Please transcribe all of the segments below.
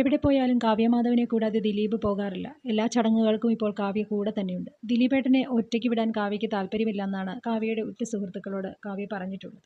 എവിടെ പോയാലും കാവ്യമാധവനെ കൂടാതെ ദിലീപ് പോകാറില്ല. എല്ലാ ചടങ്ങുകൾക്കും ഇപ്പോൾ കാവ്യ കൂടെ തന്നെയുണ്ട്. ദിലീപേട്ടനെ ഒറ്റയ്ക്ക് വിടാൻ കാവ്യയ്ക്ക് താല്പര്യമില്ലെന്നാണ് കാവ്യയുടെ ഉറ്റ സുഹൃത്തുക്കളോട് കാവ്യ പറഞ്ഞിട്ടുള്ളത്.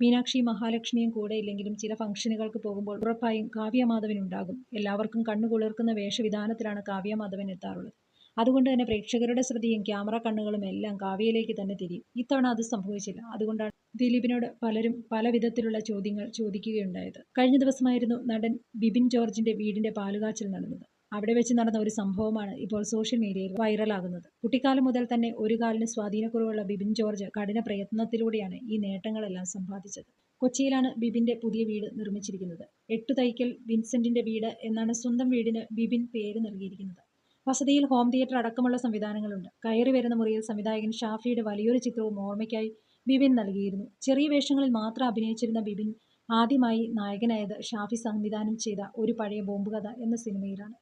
മീനാക്ഷി മഹാലക്ഷ്മിയും കൂടെ ഇല്ലെങ്കിലും ചില ഫംഗ്ഷനുകൾക്ക് പോകുമ്പോൾ ഉറപ്പായും കാവ്യമാധവൻ ഉണ്ടാകും എല്ലാവർക്കും കണ്ണുകുളിർക്കുന്ന വേഷവിധാനത്തിലാണ് കാവ്യമാധവൻ എത്താറുള്ളത്. അതുകൊണ്ട് തന്നെ പ്രേക്ഷകരുടെ ശ്രദ്ധയും ക്യാമറ കണ്ണുകളും എല്ലാം കാവ്യയിലേക്ക് തന്നെ തിരിയും. ഇത്തവണ അത് സംഭവിച്ചില്ല. അതുകൊണ്ടാണ് ദിലീപിനോട് പലരും പല വിധത്തിലുള്ള ചോദ്യങ്ങൾ ചോദിക്കുകയുണ്ടായത്. കഴിഞ്ഞ ദിവസമായിരുന്നു നടൻ ബിബിൻ ജോർജിന്റെ വീടിന്റെ പാലുകാച്ചിൽ നടന്നത്. അവിടെ വെച്ച് നടന്ന ഒരു സംഭവമാണ് ഇപ്പോൾ സോഷ്യൽ മീഡിയയിൽ വൈറലാകുന്നത്. കുട്ടിക്കാലം മുതൽ തന്നെ ഒരു കാലിന് സ്വാധീനക്കുറവുള്ള ബിബിൻ ജോർജ് കഠിന പ്രയത്നത്തിലൂടെയാണ് ഈ നേട്ടങ്ങളെല്ലാം സമ്പാദിച്ചത്. കൊച്ചിയിലാണ് ബിബിന്റെ പുതിയ വീട് നിർമ്മിച്ചിരിക്കുന്നത്. എട്ടു തൈക്കൽ വിൻസെന്റിന്റെ വീട് എന്നാണ് സ്വന്തം വീടിന് ബിബിൻ പേര് നൽകിയിരിക്കുന്നത്. വസതിയിൽ ഹോം തിയേറ്റർ അടക്കമുള്ള സംവിധാനങ്ങളുണ്ട്. കയറി വരുന്ന മുറിയിൽ സംവിധായകൻ ഷാഫിയുടെ വലിയൊരു ചിത്രവും ഓർമ്മയ്ക്കായി ബിബിൻ നൽകിയിരുന്നു. ചെറിയ വേഷങ്ങളിൽ മാത്രം അഭിനയിച്ചിരുന്ന ബിബിൻ ആദ്യമായി നായകനായത് ഷാഫി സംവിധാനം ചെയ്ത ഒരു പഴയ ബോംബ് കഥ എന്ന സിനിമയിലാണ്.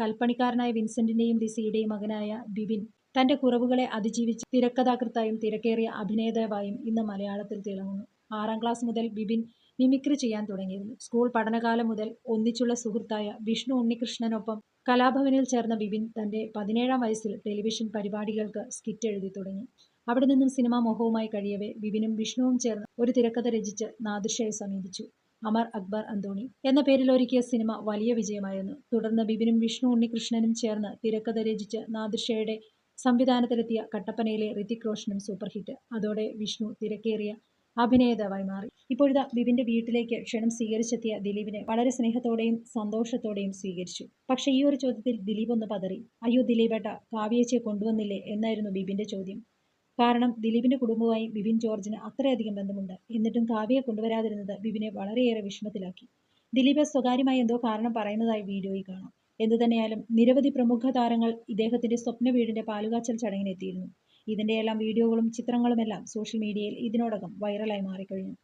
കൽപ്പണിക്കാരനായ വിൻസെന്റിന്റെയും ദിസിയുടെയും മകനായ ബിബിൻ തന്റെ കുറവുകളെ അതിജീവിച്ച് തിരക്കഥാകൃത്തായും തിരക്കേറിയ അഭിനേതാവായും ഇന്ന് മലയാളത്തിൽ തിളങ്ങുന്നു. ആറാം ക്ലാസ് മുതൽ ബിബിൻ മിമിക്രി ചെയ്യാൻ തുടങ്ങിയിരുന്നു. സ്കൂൾ പഠനകാലം മുതൽ ഒന്നിച്ചുള്ള സുഹൃത്തായ വിഷ്ണു ഉണ്ണികൃഷ്ണനൊപ്പം കലാഭവനിൽ ചേർന്ന ബിബിൻ തന്റെ പതിനേഴാം വയസ്സിൽ ടെലിവിഷൻ പരിപാടികൾക്ക് സ്കിറ്റ് എഴുതി തുടങ്ങി. അവിടെ നിന്നും സിനിമാ മോഹവുമായി കഴിയവേ ബിബിനും വിഷ്ണുവും ചേർന്ന് ഒരു തിരക്കഥ രചിച്ച് നാദിർഷയെ സമീപിച്ചു. അമർ അക്ബർ അന്തോണി എന്ന പേരിൽ ഒരുക്കിയ സിനിമ വലിയ വിജയമായിരുന്നു. തുടർന്ന് ബിബിനും വിഷ്ണു ഉണ്ണികൃഷ്ണനും ചേർന്ന് തിരക്കഥ രചിച്ച് നാദിർഷയുടെ സംവിധാനത്തിലെത്തിയ കട്ടപ്പനയിലെ ഋതിക് റോഷനും സൂപ്പർഹിറ്റ്. അതോടെ വിഷ്ണു തിരക്കേറിയ അഭിനേതാവായി മാറി. ഇപ്പോഴിതാ ബിബിന്റെ വീട്ടിലേക്ക് ക്ഷണം സ്വീകരിച്ചെത്തിയ ദിലീപിനെ വളരെ സ്നേഹത്തോടെയും സന്തോഷത്തോടെയും സ്വീകരിച്ചു. പക്ഷേ ഈ ഒരു ചോദ്യത്തിൽ ദിലീപ് ഒന്ന് പതറി. അയ്യോ ദിലീപേട്ട കാവ്യേച്ചിയെ കൊണ്ടുവന്നില്ലേ? എന്നായിരുന്നു ബിബിന്റെ ചോദ്യം. കാരണം ദിലീപിന്റെ കുടുംബവുമായി ബിബിൻ ജോർജിന് അത്രയധികം ബന്ധമുണ്ട്. എന്നിട്ടും കാവ്യയെ കൊണ്ടുവരാതിരുന്നത് ബിബിനെ വളരെയേറെ വിഷമത്തിലാക്കി. ദിലീപ് സ്വകാര്യമായി എന്തോ കാരണം പറയുന്നതായി വീഡിയോയിൽ കാണാം. എന്തുതന്നെയായാലും നിരവധി പ്രമുഖ താരങ്ങൾ ഇദ്ദേഹത്തിന്റെ സ്വപ്ന വീടിന്റെ പാലുകാച്ചൽ ചടങ്ങിനെത്തിയിരുന്നു. ഇതിന്റെയെല്ലാം വീഡിയോകളും ചിത്രങ്ങളുമെല്ലാം സോഷ്യൽ മീഡിയയിൽ ഇതിനോടകം വൈറലായി മാറിക്കഴിഞ്ഞു.